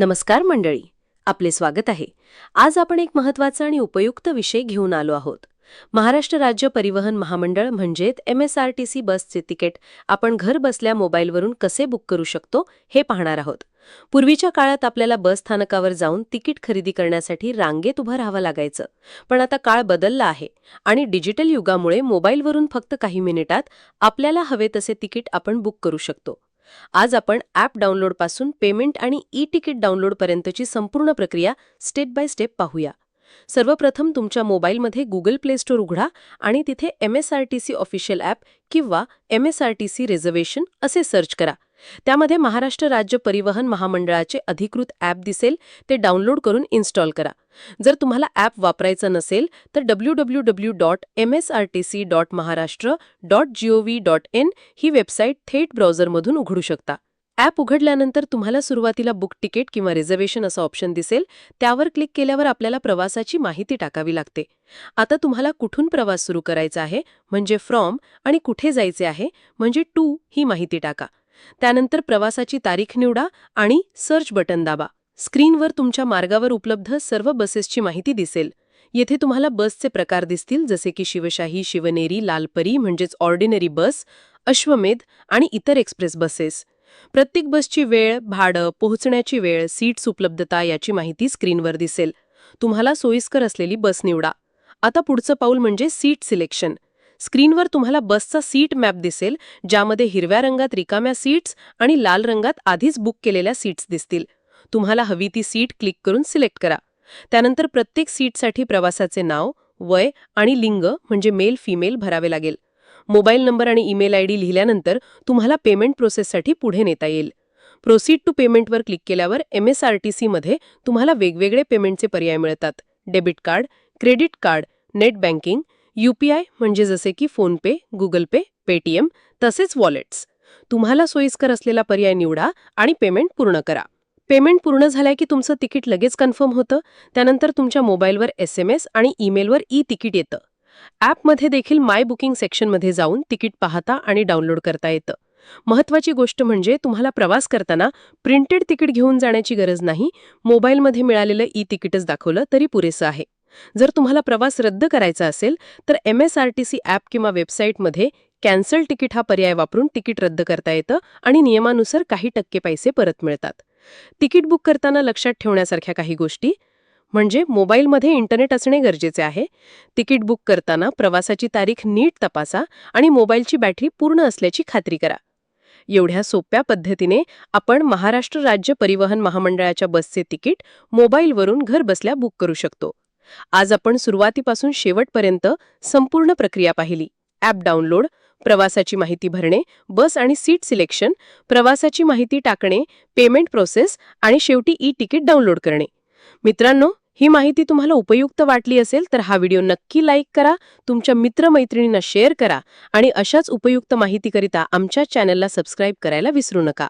नमस्कार मंडळी आपले स्वागत आहे. आज आपण एक महत्त्वाचा आणि उपयुक्त विषय घेऊन आलो आहोत. महाराष्ट्र राज्य परिवहन महामंडळ म्हणजेच M S R T C बसचे तिकीट आपण घर बसल्या मोबाईलवरून कसे बुक करू शकतो हे पाहणार आहोत. पूर्वीच्या काळात आपल्याला बस स्थानकावर जाऊन तिकीट खरेदी करण्यासाठी रांगेत उभं राहावं लागायचं. पण आता काळ बदलला आहे आणि डिजिटल युगामुळे मोबाईलवरून फक्त काही मिनिटात आपल्याला हवे तसे तिकीट आपण बुक करू शकतो. आज आपण ॲप डाउनलोडपासून पेमेंट आणि ई तिकीट डाउनलोडपर्यंतची संपूर्ण प्रक्रिया स्टेप बाय स्टेप पाहूया. सर्वप्रथम तुमच्या मोबाईलमध्ये गुगल प्ले स्टोअर उघडा आणि तिथे M S R T C official app किंवा M S R T C reservation असे सर्च करा. त्यामध्ये महाराष्ट्र राज्य परिवहन महामंडळाचे अधिकृत ॲप दिसेल ते डाउनलोड करून इन्स्टॉल करा. जर तुम्हाला ॲप वापरायचं नसेल तर W W W dot M S R T C dot Maharashtra dot G V dot in he website थेट ब्राउझरमधून उघडू शकता. ॲप उघडल्यानंतर तुम्हाला सुरुवातीला बुक तिकीट किंवा रिझर्वेशन असं ऑप्शन दिसेल त्यावर क्लिक केल्यावर आपल्याला प्रवासाची माहिती टाकावी लागते. आता तुम्हाला कुठून प्रवास सुरू करायचा आहे म्हणजे फ्रॉम आणि कुठे जायचे आहे म्हणजे टू ही माहिती टाका. त्यानंतर प्रवासाची तारीख निवडा आणि सर्च बटन दाबा. स्क्रीनवर तुमच्या मार्गावर उपलब्ध सर्व बसेसची माहिती दिसेल. येथे तुम्हाला बसचे प्रकार दिसतील जसे की शिवशाही शिवनेरी लालपरी म्हणजेच ऑर्डिनरी बस अश्वमेध आणि इतर एक्सप्रेस बसेस. प्रत्येक बसची वेळ भाडं पोहोचण्याची वेळ सीट्स उपलब्धता याची माहिती स्क्रीनवर दिसेल. तुम्हाला सोयीस्कर असलेली बस निवडा. आता पुढचं पाऊल म्हणजे सीट सिलेक्शन. स्क्रीनवर तुम्हाला बसचा सीट मॅप दिसेल ज्यामध्ये हिरव्या रंगात रिकाम्या सीट्स आणि लाल रंगात आधीच बुक केलेल्या सीट्स दिसतील. तुम्हाला हवी ती सीट क्लिक करून सिलेक्ट करा. त्यानंतर प्रत्येक सीटसाठी प्रवासाचे नाव वय आणि लिंग म्हणजे मेल फिमेल भरावे लागेल. मोबाईल नंबर आणि ईमेल आय डी लिहिल्यानंतर तुम्हाला पेमेंट प्रोसेससाठी पुढे नेता येईल. प्रोसीड टू पेमेंटवर क्लिक केल्यावर एम एस आर टी सीमध्ये तुम्हाला वेगवेगळे पेमेंटचे पर्याय मिळतात. Debit card credit card net banking UPI म्हणजे जसे की फोनपे गुगल पे पेटीएम तसेच वॉलेट्स. तुम्हाला सोयीस्कर असलेला पर्याय निवडा आणि पेमेंट पूर्ण करा. पेमेंट पूर्ण झालंय की तुमचं तिकीट लगेच कन्फर्म होतं त्यानंतर तुमच्या मोबाईलवर एस एम एस आणि ईमेलवर ई तिकीट येतं. ॲपमध्ये देखील माय बुकिंग सेक्शनमध्ये जाऊन तिकीट पाहता आणि डाउनलोड करता येतं. महत्वाची गोष्ट म्हणजे तुम्हाला प्रवास करताना प्रिंटेड तिकीट घेऊन जाण्याची गरज नाही मोबाईलमध्ये मिळालेलं ई तिकीटच दाखवलं तरी पुरेसं आहे. जर तुम्हाला प्रवास रद्द करायचा असेल तर M S R T C app किंवा वेबसाईटमध्ये कॅन्सल तिकीट हा पर्याय वापरून तिकीट रद्द करता येतं आणि नियमानुसार काही टक्के पैसे परत मिळतात. तिकीट बुक करताना लक्षात ठेवण्यासारख्या काही गोष्टी म्हणजे मोबाईलमध्ये इंटरनेट असणे गरजेचे आहे. तिकीट बुक करताना प्रवासाची तारीख नीट तपासा आणि मोबाईलची बॅटरी पूर्ण असल्याची खात्री करा. एवढ्या सोप्या पद्धतीने आपण महाराष्ट्र राज्य परिवहन महामंडळाच्या बसचे तिकीट मोबाईलवरून घर बसल्या बुक करू शकतो. आज आपण सुरुवातीपासून शेवटपर्यंत संपूर्ण प्रक्रिया पाहिली. ॲप डाउनलोड प्रवासाची माहिती भरणे बस आणि सीट सिलेक्शन प्रवासाची माहिती टाकणे पेमेंट प्रोसेस आणि शेवटी ई तिकीट डाउनलोड करणे. मित्रांनो ही माहिती तुम्हाला उपयुक्त वाटली असेल तर हा व्हिडिओ नक्की लाईक करा तुमच्या मित्रमैत्रिणींना शेअर करा आणि अशाच उपयुक्त माहितीकरिता आमच्या चॅनलला सबस्क्राईब करायला विसरू नका.